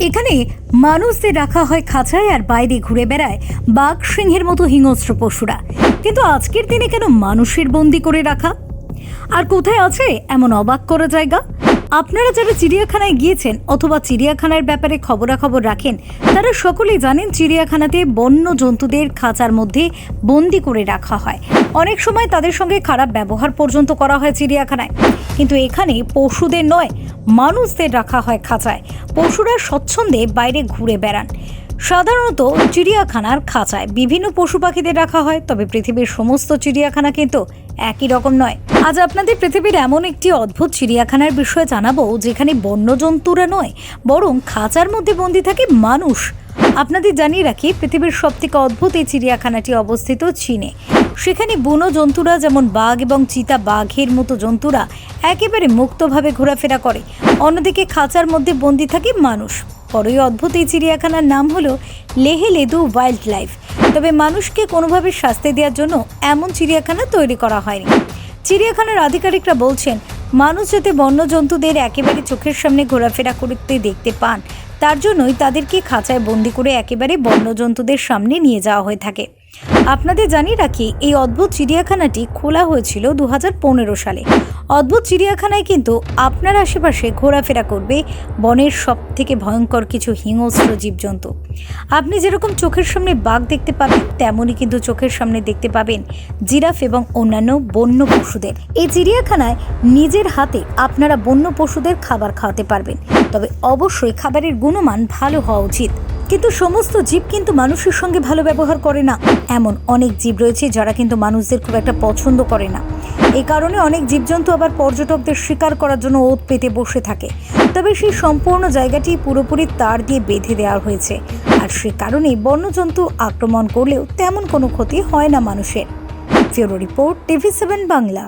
এখানে মানুষদের রাখা হয় খাঁচায় আর বাইরে ঘুরে বেড়ায় বাঘ, সিংহের মতো হিংস্র পশুরা। কিন্তু আজকের দিনে কেন মানুষের বন্দি করে রাখা? আর কোথায় আছে এমন অবাক করা জায়গা? আপনারা যারা চিড়িয়াখানায় গিয়েছেন অথবা চিড়িয়াখানার ব্যাপারে খবরাখবর রাখেন, তারা সকলেই জানেন চিড়িয়াখানাতে বন্য জন্তুদের খাঁচার মধ্যে বন্দি করে রাখা হয়। অনেক সময় তাদের সঙ্গে খারাপ ব্যবহার পর্যন্ত করা হয় চিড়িয়াখানায়। কিন্তু এখানে পশুদের নয়, মানুষদের রাখা হয় খাঁচায়। পশুরা স্বচ্ছন্দে বাইরে ঘুরে বেড়ান। সাধারণত চিড়িয়াখানার খাঁচায় বিভিন্ন পশু পাখিদের রাখা হয়, তবে পৃথিবীর সমস্ত চিড়িয়াখানা কিন্তু একই রকম নয়। আজ আপনাদের পৃথিবীর এমন একটি অদ্ভুত চিড়িয়াখানার বিষয়ে জানাব, যেখানে বন্যজন্তুরা নয়, বরং খাঁচার মধ্যে বন্দি থাকে মানুষ। আপনাদের জানিয়ে রাখি, পৃথিবীর সবথেকে অদ্ভুত এই চিড়িয়াখানাটি অবস্থিত চীনে। সেখানে বুনো জন্তুরা যেমন বাঘ এবং চিতা বাঘের মতো জন্তুরা, একেবারে মুক্তভাবে ঘোরাফেরা করে। অন্যদিকে খাঁচার মধ্যে বন্দি থাকে মানুষ। বড়ই অদ্ভুত এই চিড়িয়াখানার নাম হলো লেহে লেদু ওয়াইল্ড লাইফ তবে মানুষকে কোনোভাবে শাস্তি দেওয়ার জন্য এমন চিড়িয়াখানা তৈরি করা হয়নি। চিড়িয়াখানার আধিকারিকরা বলছেন মানুষ যাতে বন্য জন্তুদের একেবারে চোখের সামনে ঘোরাফেরা করতে দেখতে পান তার জন্যই তাদেরকে খাঁচায় বন্দি করে একেবারে বন্যজন্তুদের সামনে নিয়ে যাওয়া হয়ে থাকে। আপনাদের জানিয়ে রাখি, এই অদ্ভুত চিড়িয়াখানাটি খোলা হয়েছিল দু হাজার পনেরো সালে। অদ্ভুত চিড়িয়াখানায় কিন্তু আপনার আশেপাশে ঘোরাফেরা করবে বনের সব থেকে ভয়ঙ্কর কিছু হিংস্র জীবজন্তু। আপনি যেরকম চোখের সামনে বাঘ দেখতে পাবেন, তেমনই কিন্তু চোখের সামনে দেখতে পাবেন জিরাফ এবং অন্যান্য বন্য পশুদের। এই চিড়িয়াখানায় নিজের হাতে আপনারা বন্য পশুদের খাবার খাওয়াতে পারবেন। তবে অবশ্যই খাবারের গুণমান ভালো হওয়া উচিত। কিন্তু সমস্ত জীব কিন্তু মানুষের সঙ্গে ভালো ব্যবহার করে না। এমন অনেক জীব রয়েছে যারা কিন্তু মানুষদের খুব একটা পছন্দ করে না। এই কারণে অনেক জীবজন্তু আবার পর্যটকদের শিকার করার জন্য ওত পেতে বসে থাকে। তবে সেই সম্পূর্ণ জায়গাটি পুরোপুরি তার দিয়ে বেঁধে দেওয়া হয়েছে। আর সে কারণে বন্যজন্তু আক্রমণ করলেও তেমন কোনো ক্ষতি হয় না মানুষের। ফিওরো রিপোর্ট টিভি সেভেন বাংলা।